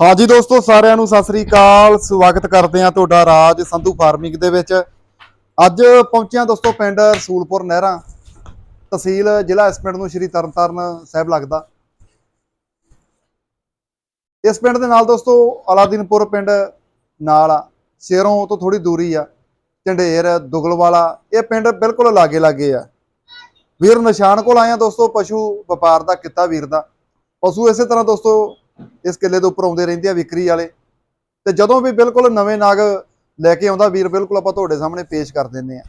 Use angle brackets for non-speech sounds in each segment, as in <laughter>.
ਹਾਂਜੀ ਦੋਸਤੋ, ਸਾਰਿਆਂ ਨੂੰ ਸਤਿ ਸ੍ਰੀ ਅਕਾਲ। ਸਵਾਗਤ ਕਰਦੇ ਹਾਂ ਤੁਹਾਡਾ ਰਾਜ ਸੰਧੂ ਫਾਰਮਿੰਗ ਦੇ ਵਿੱਚ। ਅੱਜ ਪਹੁੰਚਿਆ ਦੋਸਤੋ ਪਿੰਡ ਰਸੂਲਪੁਰ ਨਹਿਰਾਂ। ਤਹਿਸੀਲ ਜ਼ਿਲ੍ਹਾ ਇਸ ਪਿੰਡ ਨੂੰ ਸ਼੍ਰੀ ਤਰਨਤਾਰਨ ਸਾਹਿਬ ਲੱਗਦਾ। ਇਸ ਪਿੰਡ ਦੇ ਨਾਲ ਦੋਸਤੋ ਅਲਾਦੀਨਪੁਰ ਪਿੰਡ ਨਾਲ ਆ। ਸ਼ੇਰੋਂ ਤੋਂ ਥੋੜੀ ਦੂਰੀ ਆ। ਝੰਡੇਰ, ਦੁਗਲਵਾਲਾ, ਇਹ ਪਿੰਡ ਬਿਲਕੁਲ ਲਾਗੇ ਲਾਗੇ ਆ। ਵੀਰ ਨਿਸ਼ਾਨ ਕੋਲ ਆਏ ਆ ਦੋਸਤੋ, ਪਸ਼ੂ ਵਪਾਰ ਦਾ, ਕਿੱਤਾ ਵੀਰ ਦਾ। ਪਸ਼ੂ ਇਸੇ ਤਰ੍ਹਾਂ ਦੋਸਤੋ ਇਸ ਕਿੱਲੇ ਦੇ ਉੱਪਰ ਆਉਂਦੇ ਰਹਿੰਦੇ ਆ ਵਿਕਰੀ ਵਾਲੇ। ਤੇ ਜਦੋਂ ਵੀ ਬਿਲਕੁਲ ਨਵੇਂ ਨਾਗ ਲੈ ਕੇ ਆਉਂਦਾ, ਵੀਰ ਬਿਲਕੁਲ ਆਪਾਂ ਤੁਹਾਡੇ ਸਾਹਮਣੇ ਪੇਸ਼ ਕਰ ਦਿੰਦੇ ਆ।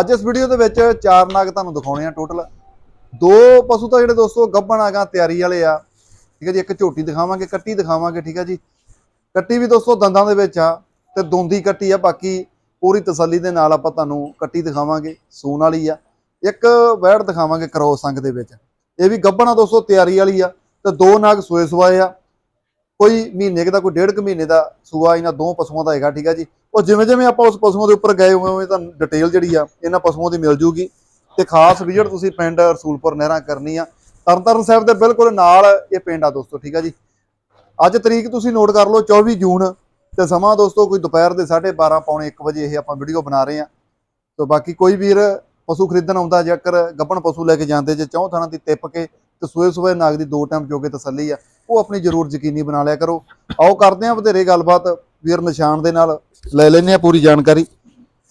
ਅੱਜ ਇਸ ਵੀਡੀਓ ਦੇ ਵਿੱਚ ਚਾਰ ਨਾਗ ਤੁਹਾਨੂੰ ਦਿਖਾਉਣੇ ਆ ਟੋਟਲ ਦੋ ਪਸ਼ੂ ਤਾਂ ਜਿਹੜੇ ਦੋਸਤੋ ਗੱਭਣ ਆਗਾ ਤਿਆਰੀ ਵਾਲੇ ਆ। ਠੀਕ ਹੈ ਜੀ, ਇੱਕ ਝੋਟੀ ਦਿਖਾਵਾਂਗੇ, ਕੱਟੀ ਦਿਖਾਵਾਂਗੇ, ਠੀਕ ਹੈ ਜੀ। ਕੱਟੀ ਵੀ ਦੋਸਤੋ ਦੰਦਾਂ ਦੇ ਵਿੱਚ ਆ ਤੇ ਦੋਂਦੀ ਕੱਟੀ ਆ, ਬਾਕੀ ਪੂਰੀ ਤਸੱਲੀ ਦੇ ਨਾਲ ਆਪਾਂ ਤੁਹਾਨੂੰ ਕੱਟੀ ਦਿਖਾਵਾਂਗੇ, ਸੂਣ ਵਾਲੀ ਆ। ਇੱਕ ਵੈੜ ਦਿਖਾਵਾਂਗੇ ਕਰੋਸ ਸੰਗ ਦੇ ਵਿੱਚ। ਇਹ ਵੀ ਗੱਭਣਾ ਦੋਸਤੋ ਤਿਆਰੀ ਵਾਲੀ ਆ। ਤੇ ਦੋ ਨਾਗ ਸੋਏ ਸਵਾਏ ਆ। ਕੋਈ ਮਹੀਨੇ ਕੁ ਦਾ, ਕੋਈ ਡੇਢ ਕੁ ਮਹੀਨੇ ਦਾ ਸੂਆ ਇਹਨਾਂ ਦੋ ਪਸ਼ੂਆਂ ਦਾ ਹੈਗਾ, ਠੀਕ ਆ ਜੀ। ਉਹ ਜਿਵੇਂ ਜਿਵੇਂ ਆਪਾਂ ਉਸ ਪਸ਼ੂਆਂ ਦੇ ਉੱਪਰ ਗਏ ਹੋਏ ਤੁਹਾਨੂੰ ਡਿਟੇਲ ਜਿਹੜੀ ਆ ਇਹਨਾਂ ਪਸ਼ੂਆਂ ਦੀ ਮਿਲ ਜੂਗੀ। ਤੇ ਖਾਸ ਵਿਜ਼ਿਟ ਤੁਸੀਂ ਪਿੰਡ ਰਸੂਲਪੁਰ ਨਹਿਰਾਂ ਕਰਨੀ ਆ, ਤਰਨਤਾਰਨ ਸਾਹਿਬ ਦੇ ਬਿਲਕੁਲ ਨਾਲ ਇਹ ਪਿੰਡ ਆ ਦੋਸਤੋ, ਠੀਕ ਆ ਜੀ। ਅੱਜ ਤਰੀਕ ਤੁਸੀਂ ਨੋਟ ਕਰ ਲਓ 24 ਜੂਨ ਤੇ ਸਮਾਂ ਦੋਸਤੋ, ਕੋਈ ਦੁਪਹਿਰ ਦੇ 12:30 ਪੌਣੇ 1 ਵਜੇ ਇਹ ਆਪਾਂ ਵੀਡੀਓ ਬਣਾ ਰਹੇ ਆ। ਤੇ ਬਾਕੀ ਕੋਈ ਵੀਰ ਪਸ਼ੂ ਖਰੀਦਣ ਆਉਂਦਾ ਜੇਕਰ ਗੱਬਣ ਪਸ਼ੂ ਲੈ ਕੇ ਜਾਂਦੇ ਜੇ ਚੌਂ ਥਾਣਾ ਦੀ ਟਿੱਪ ਕੇ ਤੇ ਸੂਏ ਸੂਏ ਨਾਗ ਦੀ ਦੋ ਟਾਈਮ ਜੋਗੇ ਤਸੱਲੀ ਆ ਉਹ ਆਪਣੀ ਜ਼ਰੂਰ ਯਕੀਨੀ ਬਣਾ ਲਿਆ ਕਰੋ। ਆਓ ਕਰਦੇ ਆ ਵਧੇਰੇ ਗੱਲਬਾਤ ਵੀਰ ਨਿਸ਼ਾਨ ਦੇ ਨਾਲ ਲੈ ਲੈਨੇ ਆ ਪੂਰੀ ਜਾਣਕਾਰੀ।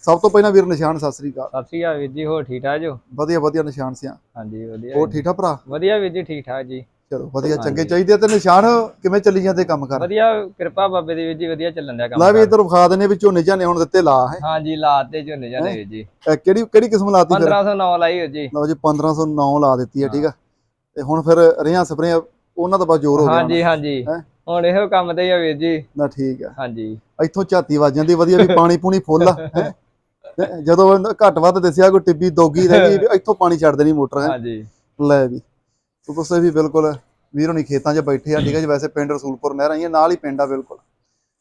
ਸਭ ਤੋਂ ਪਹਿਲਾਂ ਵੀਰ ਨਿਸ਼ਾਨ ਸਤਿ ਸ੍ਰੀ ਅਕਾਲ। ਸਤਿ ਸ਼੍ਰੀ ਅਕਾਲ ਵੀਰ ਜੀ ਹੋਰ ਠੀਕ ਠਾਕ ਜੋ? ਵਧੀਆ ਵਧੀਆ ਨਿਸ਼ਾਨ ਸਿਆ। ਹਾਂਜੀ ਵਧੀਆ ਹੋਰ ਠੀਕ ਠਾਕ ਭਰਾ? ਵਧੀਆ ਵੀਰ ਜੀ ਠੀਕ ਠਾਕ ਜੀ। ਚਲੋ ਵਧੀਆ ਚੰਗੇ। ਚਾਹੀਦੇ ਤੇ ਨਿਸ਼ਾਨ ਕਿਵੇਂ ਚੱਲੀ ਜਾਂਦੇ ਕੰਮ ਕਰ? ਵਧੀਆ ਕਿਰਪਾ ਬਾਬੇ ਦੀ ਵੀਰ ਜੀ ਵਧੀਆ ਚੱਲਣ ਦਿਆ ਕੰਮ ਲੈ ਵੀ। ਇਧਰ ਵਿਖਾ ਦਿੰਨੇ ਵੀ ਝੋਨੇ ਝਾਨੇ ਹੁਣ ਦਿੱਤੇ ਲਾ ਹੈ। ਹਾਂਜੀ ਲਾਤੇ ਝੋਨੇ ਜਾਂਦੇ ਵੀਰ ਜੀ। ਕਿਹੜੀ ਕਿਹੜੀ ਕਿਸਮ ਲਾਤੀ ਫਿਰ? 1509 ਲਾਈ ਵੀਰ ਜੀ। ਲਓ ਜੀ 1509 ਲਾ ਦਿੱਤੀ ਹੈ ਠੀਕ ਆ। ਤੇ ਹੁਣ ਫਿਰ ਰੇਹਾਂ ਸਪਰੇਆਂ ਉਹਨਾਂ ਦਾ ਬਸ ਜ਼ੋਰ ਹੋ ਗਿਆ ਹਾਂਜੀ ਹਾਂਜੀ। ਹੈਂ? ਹੁਣ ਇਹੋ ਕੰਮ ਤੇ ਹੀ ਆ ਵੀਰ ਜੀ। ਨਾ ਠੀਕ ਆ। ਹਾਂਜੀ। ਇੱਥੋਂ ਝਾਤੀ ਵੱਜ ਜਾਂਦੀ ਵਧੀਆ ਵੀ ਪਾਣੀ ਪੂਣੀ ਫੁੱਲ ਆ ਹੈਂ। ਤੇ ਜਦੋਂ ਘੱਟ ਵੱਧ ਦੱਸਿਆ ਕੋਈ ਟਿੱਬੀ ਦੋਗੀ ਰਹਿ ਗਈ ਵੀ ਇੱਥੋਂ ਪਾਣੀ ਛੱਡ ਦੇਣੀ ਮੋਟਰ ਹੈ? ਹਾਂਜੀ। ਲੈ ਵੀ। ਤੂੰ ਤੁਸੀਂ ਵੀ ਬਿਲਕੁਲ ਵੀਰ ਹੋਣੀ ਖੇਤਾਂ 'ਚ ਬੈਠੇ ਆ ਠੀਕ ਹੈ ਜੀ ਵੈਸੇ ਪਿੰਡ ਰਸੂਲਪੁਰ ਨਹਿਰਾਂ ਹੀ ਆ ਨਾਲ ਹੀ ਪਿੰਡ ਆ ਬਿਲਕੁਲ।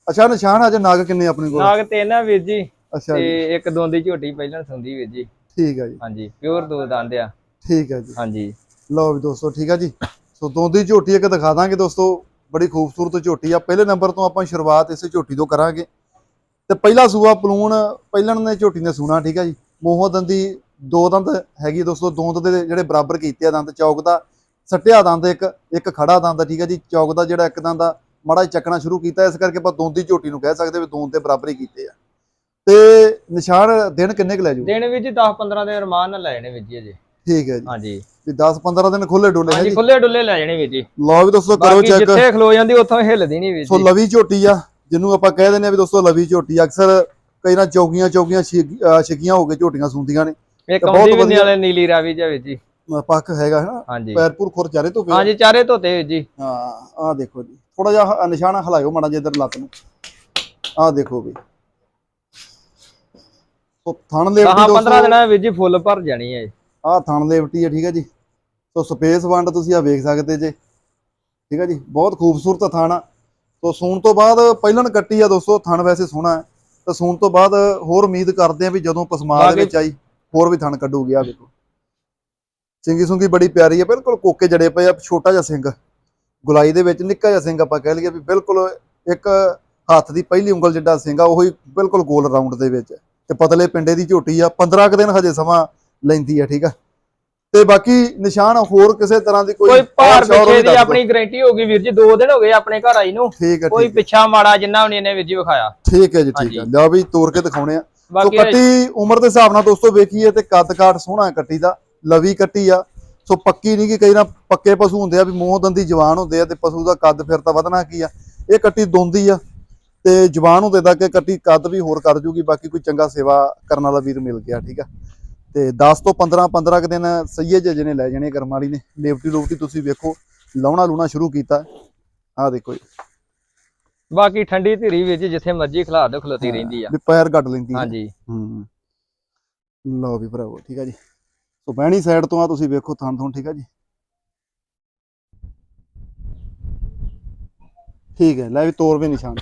ਅੱਛਾ ਨਿਸ਼ਾਨ ਅੱਜ ਨਾਗ ਕਿੰਨੇ ਆਪਣੇ ਕੋਲ? ਨਾਗ ਤਿੰਨ ਆ ਵੀਰ ਜੀ ਅੱਛਾ ਜੀ। ਤੇ ਇੱਕ ਦੋਂਦੀ ਝੋਟੀ ਪਹਿਲਾਂ ਸੁੰਦੀ ਵੀਰ ਜੀ। ਠੀਕ ਹੈ ਜੀ। ਹਾਂਜੀ ਪਿਓਰ ਦੋ ਦੰਦ ਆ। ਠੀਕ ਹੈ ਜੀ। ਹਾਂਜੀ। ਲਓ ਵੀ ਦੋਸਤੋ ਠੀਕ ਹੈ ਜੀ। ਸੋ ਦੋਂਦੀ ਝੋਟੀ ਇੱਕ ਦਿਖਾ ਦਾਂਗੇ ਦੋਸਤੋ। ਬੜੀ ਖੂਬਸੂਰਤ ਝੋਟੀ ਆ। ਪਹਿਲੇ ਨੰਬਰ ਤੋਂ ਆਪਾਂ ਸ਼ੁਰੂਆਤ ਇਸੇ ਝੋਟੀ ਤੋਂ ਕਰਾਂਗੇ। ਤੇ ਪਹਿਲਾ ਸੂਆ ਪਲੂਣ ਪਹਿਲਣ ਨੇ ਝੋਟੀ ਨੇ ਸੂਣਾ ਠੀਕ ਹੈ ਜੀ। ਮੋਹ ਦੰਦੀ ਦੋ ਦੰਦ ਹੈਗੀ ਦੋਸਤੋ ਦੋ ਦੰਦ ਦੇ ਜਿਹੜੇ ਬਰਾਬਰ ਕੀਤੇ ਆ ਦੰਦ ਚੌਕ ਦਾ ਸੱਟਿਆ ਦੰਦ ਇੱਕ ਇੱਕ ਖੜਾ ਦੰਦ ਠੀਕ ਹੈ ਜੀ। ਚੌਕ ਦਾ ਜਿਹੜਾ ਇੱਕ ਦੰਦ ਆ ਮਾੜਾ ਚੱਕਣਾ ਸ਼ੁਰੂ ਕੀਤਾ। ਇਸ ਕਰਕੇ ਆਪਾਂ ਦੋਂਦੀ ਝੋਟੀ ਨੂੰ ਕਹਿ ਸਕਦੇ ਵੀ ਦੋਂਦ ਦੇ ਬਰਾਬਰ ਹੀ ਕੀਤੇ ਆ। ਤੇ ਨਿਸ਼ਾਨ ਦਿਨ ਕਿੰਨੇ ਕੁ ਲੈ ਜੂ? ਦਿਨ ਜੀ 10 15 ਦਿਨ ਰਮਾਨ ਨਾਲ ਲੈ ਜਾਣੇ ਵੀਰ ਜੀ ਠੀਕ ਹੈ ਜੀ। ਹਾਂਜੀ। ਵੀ 10 15 ਦਿਨ ਖੁੱਲੇ ਡੋਲੇ ਹੈ ਹਾਂਜੀ ਜੀ ਖੁੱਲੇ ਡੁੱਲੇ ਲੈ ਜਾਣੇ ਵੀਰ ਜੀ। ਲਓ ਵੀ ਦੋਸਤੋ ਕਰੋ ਬਾਕੀ ਚੈੱਕ। ਜਿੱਥੇ ਖਲੋ ਜਾਂਦੀ ਉੱਥੋਂ ਹਿੱਲਦੀ ਨਹੀਂ ਵੀਰ ਸੋ ਜੀ। ਲਵੀ ਝੋਟੀ ਆ ਜਿਹਨੂੰ ਆਪਾਂ ਕਹਿ ਦਿੰਦੇ ਆ ਵੀ ਦੋਸਤੋ ਲਵੀ ਝੋਟੀ ਅਕਸਰ ਕਈ ਨਾ ਚੌਕੀਆਂ ਚੌਕੀਆਂ ਛਿੱਕੀਆਂ ਹੋ ਕੇ ਝੋਟੀਆਂ ਸੁੰਦੀਆਂ ਨੇ। ਇੱਕ ਬਹੁਤ ਆਉਂਦੀ ਵੀ ਵਧੀਆ। ਵਾਲੇ ਨੀਲੀ ਰਾਵੀ ਜਾ ਵੀਰ ਜੀ। ਅਹ ਪੱਖ ਹੈਗਾ ਹੈ ਨਾ ਹਾਂਜੀ ਪੈਰਪੁਰ ਖੁਰ ਚਾਰੇ ਤੋਂ ਪਿਆ ਹਾਂਜੀ ਚਾਰੇ ਧੋਤੇ ਵੀਰ ਜੀ। ਹਾਂ ਆਹ ਦੇਖੋ ਜੀ। ਥੋੜਾ ਜਿਹਾ ਹ- ਨਿਸ਼ਾਨ ਹਲਾਇਓ ਮਾੜਾ ਜਿਹਾ ਇੱਧਰ ਲੱਤ ਨੂੰ। ਆਹ ਦੇਖੋ ਵੀ। ਸੋ ਥਣ ਲੇਵਟੀ 10 15 ਦੋਸਤੋ ਦਿਨਾਂ ਵਿੱਚ ਜੀ ਫੁੱਲ ਭਰ ਜਾਣੀ ਹੈ ਆਹ ਥਣ ਲੇਵਟੀ ਹੈ ਠੀਕ ਹੈ ਜੀ। ਸੋ ਸਪੇਸ ਵੰਡ ਤੁਸੀਂ ਆ ਵੇਖ ਸਕਦੇ ਜੇ। ਠੀਕ ਹੈ ਜੀ? ਬਹੁਤ ਖੂਬਸੂਰਤ ਥਣ ਆ। ਸੋ ਸੂਣ ਤੋਂ ਬਾਅਦ ਪਹਿਲਣ ਕੱਟੀ ਆ ਦੋਸਤੋ ਥਣ ਵੈਸੇ ਸੋਹਣਾ ਹੈ। ਤਾਂ ਸੂਣ ਤੋਂ ਬਾਅਦ ਹੋਰ ਉਮੀਦ ਕਰਦੇ ਆ ਵੀ ਜਦੋਂ ਪਸਮਾ ਦੇ ਵਿੱਚ ਆਈ ਹੋਰ ਵੀ ਥਣ ਕੱਢੂਗੀ ਆ ਦੇਖੋ ਸਿੰਗੀ ਸੁੰਗੀ ਬੜੀ ਪਿਆਰੀ ਹੈ ਬਿਲਕੁਲ ਕੋਕੇ ਜੜੇ ਪਏ ਆ ਛੋਟਾ ਜਿਹਾ ਸਿੰਘ ਗੁਲਾਈ ਦੇ ਵਿੱਚ ਨਿੱਕਾ ਜਿਹਾ ਸਿੰਘ ਆਪਾਂ ਕਹਿ ਲਈਏ ਵੀ ਬਿਲਕੁਲ ਇੱਕ ਹੱਥ ਦੀ ਪਹਿਲੀ ਉਂਗਲ ਜਿੱਡਾ ਸਿੰਘ ਆ ਉਹੀ ਬਿਲਕੁਲ ਗੋਲ ਰਾਉਂਡ ਦੇ ਵਿੱਚ। ਤੇ ਪਤਲੇ ਪਿੰਡੇ ਦੀ ਝੋਟੀ ਆ 15 ਕੁ ਦਿਨ ਹਜੇ ਸਮਾਂ ਲੈਂਦੀ ਆ ਠੀਕ ਆ? ਤੇ ਬਾਕੀ ਨਿਸ਼ਾਨ ਹੋਰ ਕਿਸੇ ਤਰ੍ਹਾਂ ਦੀ ਕੋਈ ਕੋਈ ਭਾਰ ਪਿੱਛੇ ਦੀ। ਆਪਣੀ ਗਾਰੰਟੀ ਹੋ ਗਈ ਵੀਰ ਜੀ 2 ਦਿਨ ਹੋ ਗਏ ਆਪਣੇ ਘਰ ਆਈ ਨੂੰ। ਕੋਈ ਪਿੱਛਾ ਮਾੜਾ ਜਿੰਨਾ ਵੀ ਨੀ ਇਹਨੇ ਵੀਰ ਜੀ ਵਿਖਾਇਆ। ਠੀਕ ਹੈ ਜੀ ਠੀਕ ਹੈ। ਲਿਆ ਵੀ ਤੋੜ ਕੇ ਦਿਖਾਉਣੇ ਆ। ਸੋ ਕੱਟੀ ਉਮਰ ਦੇ ਹਿਸਾਬ ਨਾਲ ਦੋਸਤੋ ਵੇਖੀਏ ਤੇ ਕੱਦ ਕਾਠ ਸੋਹਣਾ ਕੱਟੀ ਦਾ ਲਵੀ ਕੱਟੀ ਆ। ਸੋ ਪੱਕੀ ਨਹੀਂ ਕਿ ਕਈ ਨਾ ਪੱਕੇ ਪਸ਼ੂ ਹੁੰਦੇ ਆ ਵੀ ਮੂੰਹ ਦੰਦੀ ਜਵਾਨ ਹੁੰਦੇ ਆ ਤੇ ਪਸ਼ੂ ਦਾ ਕੱਦ ਫਿਰ ਤਾਂ ਵਧਣਾ ਕੀ ਆ। ਇਹ ਕੱਟੀ ਦੋਂਦੀ ਆ ਤੇ ਜਵਾਨ ਹੁੰਦੇ ਤੱਕ ਇਹ ਕੱਟੀ ਕੱਦ ਵੀ ਹੋਰ ਕਰ ਜੂਗੀ ਬਾਕੀ ਕੋਈ ਚੰਗਾ ਸੇਵਾ ਕਰਨ ਵਾਲਾ ਵੀਰ ਮਿਲ ਗਿਆ ਠੀਕ ਆ। ਤੇ 10 ਤੋਂ 15 15 ਕੁ ਦਿਨ ਸਹੀਏ ਜੇ ਜਿਹਨੇ ਲੈ ਜਾਣੇ ਕਰਮ ਵਾਲੀ ਨੇ। ਲੇਵਟੀ ਲੋਵਟੀ ਤੁਸੀਂ ਵੇਖੋ ਲਾਉਣਾ ਲੂਣਾ ਸ਼ੁਰੂ ਕੀਤਾ। ਆਹ ਦੇਖੋ ਜੀ। ਬਾਕੀ ਠੰਡੀ ਧੀਰੀ ਵਿੱਚ ਜਿੱਥੇ ਮਰਜ਼ੀ ਖਿਲਾ ਦੋ ਖਲੋਤੀ ਰਹਿੰਦੀ ਆ। ਵੀ ਪੈਰ ਗੱਡ ਲੈਂਦੀ ਆ। ਹਾਂਜੀ। ਹੂੰ ਲਓ ਵੀ ਭਰਾਵੋ ਠੀਕ ਆ ਜੀ। ਸੋ ਬਹਿਣੀ ਸਾਈਡ ਤੋਂ ਆ ਤੁਸੀਂ ਵੇਖੋ ਥਣ ਥਣ ਠੀਕ ਆ ਜੀ। ਠੀਕ ਹੈ ਲੈ ਵੀ ਤੋਰ ਵੀ ਨਿਸ਼ਾਨ।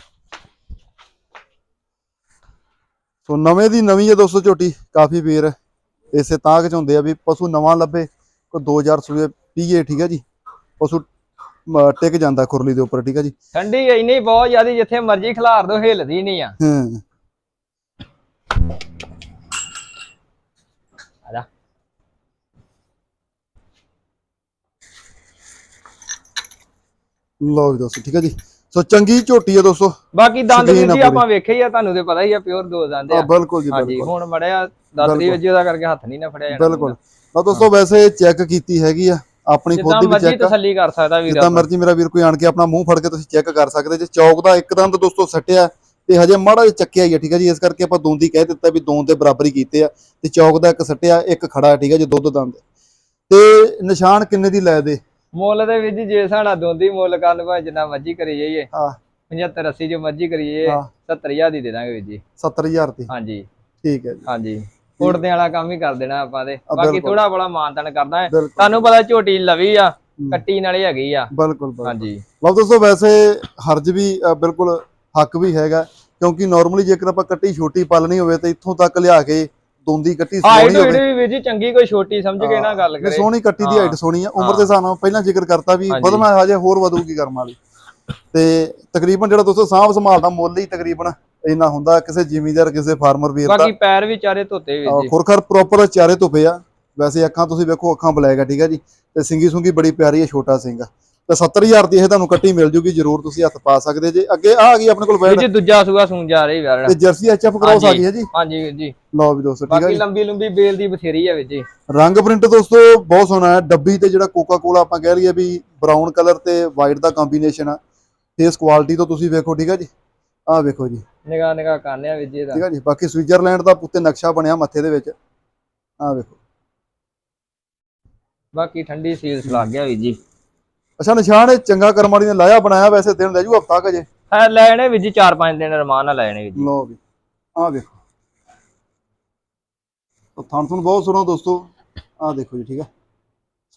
ਸੋ ਨਵੇਂ ਦੀ ਨਵੀਂ ਹੈ ਦੋਸਤੋ ਝੋਟੀ ਕਾਫੀ ਵੀਰ ਇਸੇ ਤਾਂਗ ਚ ਹੁੰਦੇ ਆ ਵੀ ਪਸ਼ੂ ਨਵਾਂ ਲੱਭੇ ਕੋਈ 2000 ਸੂਏ ਪੀਏ ਠੀਕ ਆ ਜੀ। ਪਸ਼ੂ ਟਿਕ ਜਾਂਦਾ ਖੁਰਲੀ ਦੇ ਉੱਪਰ ਠੀਕ ਆ ਜੀ। ਠੰਡੀ ਇੰਨੀ ਬਹੁਤ ਜ਼ਿਆਦੀ ਜਿੱਥੇ ਮਰਜ਼ੀ ਖਿਲਾਰ ਦੋ ਹਿੱਲਦੀ ਨਹੀਂ ਆ। ਹਾਂ। ਆ ਜਾ। ਲਓ ਜੀ ਦੋਸਤੋ ਠੀਕ ਆ ਜੀ। ਸੋ ਚੰਗੀ ਝੋਟੀ ਆ ਦੋਸਤੋ। ਬਾਕੀ ਦੰਦ ਜੀ ਆਪਾਂ ਵੇਖੇ ਹੀ ਆ ਤੁਹਾਨੂੰ ਤੇ ਪਤਾ ਹੀ ਆ ਪਿਓਰ ਦੋ ਦੰਦ ਆ। ਬਿਲਕੁਲ ਜੀ ਹਾਂਜੀ ਬਿਲਕੁਲ। ਹੁਣ ਮੜਿਆ ਦਾਤਰੀ ਵਜੇ ਉਹਦਾ ਕਰਕੇ ਹੱਥ ਨਹੀਂ ਨਾ ਫੜਿਆ ਬਿਲਕੁਲ। ਆ ਦੋਸਤੋ ਵੈਸੇ ਚੈੱਕ ਕੀਤੀ ਹੈਗੀ ਆ ਆਪਣੀ ਖੁਦ ਦੀ ਵੀ ਮਰਜ਼ੀ ਚੈੱਕ ਤਸੱਲੀ ਕਰ ਸਕਦਾ ਵੀਰ ਜਿੱਦਾਂ ਮਰਜ਼ੀ ਮੇਰਾ ਵੀਰ ਕੋਈ ਆਣ ਕੇ ਆਪਣਾ ਮੂੰਹ ਫੜ ਕੇ ਤੁਸੀਂ ਚੈੱਕ ਕਰ ਸਕਦੇ ਜੇ ਚੌਕ ਦਾ ਇੱਕਦਮ ਤਾਂ ਦੋਸਤੋ ਸੱਟਿਆ ਤੇ ਹਜੇ ਮਾੜਾ ਜਿਹਾ ਚੱਕਿਆ ਹੀ ਆ ਠੀਕ ਆ ਜੀ? ਇਸ ਕਰਕੇ ਆਪਾਂ ਦੋਂਦੀ ਕਹਿ ਦਿੱਤਾ ਵੀ ਦੋਂਦ ਦੇ ਬਰਾਬਰ ਕੀਤੇ ਆ ਤੇ ਚੌਕ ਦਾ ਇੱਕ ਸੱਟਿਆ ਇੱਕ ਖੜਾ ਠੀਕ ਆ ਜੀ ਦੁੱਧ ਦੰਦ। ਤੇ ਨਿਸ਼ਾਨ ਕਿੰਨੇ ਦੀ ਲੈ ਦੇ? ਮੁੱਲ ਦੇ ਵਿੱਚ ਜੇ ਸਾਡਾ ਦੋਂਦੀ ਮੁੱਲ ਕਰਨ ਭਾਵੇਂ ਜਿੰਨਾ ਮਰਜ਼ੀ ਕਰੀ ਜਾਈਏ। ਹਾਂ। 75 80 ਜੋ ਮਰਜ਼ੀ ਕਰੀ ਜਾਈਏ ਹਾਂ। 70000 ਦੀ ਦੇ ਦਾਂਗੇ ਵੀਰ ਜੀ। 70000 ਦੀ। ਹਾਂਜੀ। ਠੀਕ ਹੈ ਜੀ। ਹਾਂਜੀ। ਉੜਦੇ ਵਾਲਾ ਕੰਮ ਹੀ ਕਰ ਦੇਣਾ ਆਪਾਂ ਦੇ ਬਾਕੀ। ਥੋੜਾ ਬੜਾ ਮਾਨਤਨ ਕਰਦਾ ਹੈ। ਤੁਹਾਨੂੰ ਪਤਾ ਝੋਟੀ ਲਵੀ ਆ ਕੱਟੀ ਨਾਲੇ ਹੈਗੀ ਆ। ਬਿਲਕੁਲ ਹਾਂਜੀ। ਲਓ ਦੋਸਤੋ ਵੈਸੇ ਹਰਜ ਵੀ ਬਿਲਕੁਲ ਹੱਕ ਵੀ ਹੈਗਾ। ਕਿਉਂਕਿ ਨਾਰਮਲੀ ਜੇਕਰ ਆਪਾਂ ਕੱਟੀ ਛੋਟੀ ਪਾਲਣੀ ਹੋਵੇ ਤਾਂ ਇੱਥੋਂ ਤੱਕ ਲਿਆ ਕੇ ਦੋਂਦੀ ਕੱਟੀ ਹਾਈਟ ਸੋਹਣੀ ਹੋਵੇ ਵੀ ਵੀਰ ਜੀ ਚੰਗੀ ਕੋਈ ਛੋਟੀ ਸਮਝ ਕੇ ਨਾ ਗੱਲ ਕਰੇ ਸੋਹਣੀ ਕੱਟੀ ਦੀ। ਹਾਈਟ ਸੋਹਣੀ ਆ ਉਮਰ। ਦੇ ਹਿਸਾਬ ਨਾਲ ਪਹਿਲਾਂ ਜ਼ਿਕਰ ਕਰਤਾ ਵੀ। ਵਧਣਾ ਹਜੇ ਹੋਰ ਵਧੂਗੀ ਕਰਮ ਵਾਲੀ ਤੇ ਤਕਰੀਬਨ ਜਿਹੜਾ ਦੋਸਤੋ ਸਾਂਭ ਸੰਭਾਲ ਦਾ ਮੁੱਲ ਹੀ ਤਕਰੀਬਨ ਇੰਨਾ ਹੁੰਦਾ ਕਿਸੇ ਜ਼ਿਮੀਂਦਾਰ ਕਿਸੇ ਫਾਰਮਰ ਵੀਰ ਦਾ ਬਾਕੀ ਪੈਰ ਵੀ ਚਾਰੇ ਧੋਤੇ ਵੀਰ ਜੀ ਖੁਰਖਰ ਪ੍ਰੋਪਰ ਚਾਰੇ ਧੁੱਪੇ ਆ ਵੈਸੇ ਅੱਖਾਂ ਤੁਸੀਂ ਵੇਖੋ ਅੱਖਾਂ ਬਲੈਕ ਆ ਠੀਕ ਆ ਜੀ ਤੇ ਸਿੰਗੀ ਸੁੰਗੀ ਬੜੀ ਪਿਆਰੀ ਹੈ ਛੋਟਾ ਸਿੰਘ ਆ। ਤੇ 70000 ਦੀ ਇਹ ਤੁਹਾਨੂੰ ਕੱਟੀ ਮਿਲ ਜੂਗੀ ਜਰੂਰ ਤੁਸੀਂ ਹੱਥ ਪਾ ਸਕਦੇ ਜੇ। ਅੱਗੇ ਆ ਆ ਗਈ ਆਪਣੇ ਕੋਲ ਬੈਡ ਜੀ ਦੂਜਾ ਸੂਆ ਸੂਣ ਜਾ ਰਹੀ ਵੀਰ ਤੇ ਜਰਸੀ ਐਚਐਫ ਕ੍ਰੋਸ ਆ। ਗਈ ਹੈ ਜੀ। ਹਾਂਜੀ ਵੀਰ ਜੀ। ਲਓ ਵੀ ਦੋਸਤੋ ਠੀਕ ਆ ਬਾਕੀ ਲੰਬੀ ਲੰਬੀ ਬੇਲ ਦੀ ਬਥੇਰੀ ਆ ਵੀਰ ਜੀ। ਰੰਗ ਪ੍ਰਿੰਟ ਦੋਸਤੋ ਬਹੁਤ ਸੋਹਣਾ ਹੈ। ਡੱਬੀ ਤੇ ਜਿਹੜਾ ਕੋਕਾ ਕੋਲਾ ਆਪਾਂ ਕਹਿ ਲਈਏ ਵੀ ਬਰਾਊਨ ਕਲਰ ਤੇ ਵਾਈਟ ਦਾ ਕੰਬੀਨੇਸ਼ਨ ਆ। ਫੇਸ ਕੁਆਲਿਟੀ ਤੋਂ ਤੁਸੀਂ ਵੇਖੋ ਠੀਕ ਆ ਜੀ। ਆਹ ਵੇਖੋ ਜੀ। ਨਿਗਾਹ ਨਿਗਾਹ ਕਰਨਿਆ ਵੀਰ ਜੀ ਇਹਦਾ। ਠੀਕ ਆ ਜੀ। ਬਾਕੀ ਸਵਿਟਜ਼ਰਲੈਂਡ ਦਾ ਉੱਤੇ ਨਕਸ਼ਾ ਬਣਿਆ ਮੱਥੇ ਦੇ ਵਿੱਚ। ਆਹ ਵੇਖੋ। ਬਾਕੀ ਠੰਡੀ ਸੀਲਸ ਲੱਗ ਗਿਆ ਵੀਰ ਜੀ। ਅੱਛਾ ਨਿਸ਼ਾਨ ਇਹ ਚੰਗਾ ਕਰਮ ਵਾਲੀ ਨੇ ਲਾਇਆ ਬਣਾਇਆ ਵੈਸੇ ਦਿਨ ਲੈ ਜੂ ਹਫਤਾ ਕਜੇ ਹੈ ਲੈਣੇ ਵੀਰ ਜੀ 4-5 ਦਿਨ ਰਮਾਨ ਨਾਲ ਲੈਣੇ ਜੀ। ਲਓ ਵੀ ਆਹ ਵੇਖੋ ਤਾਂ ਥਣ ਥਣ ਬਹੁਤ ਸੋਹਣਾ ਦੋਸਤੋ ਆਹ ਦੇਖੋ ਜੀ ਠੀਕ ਆ।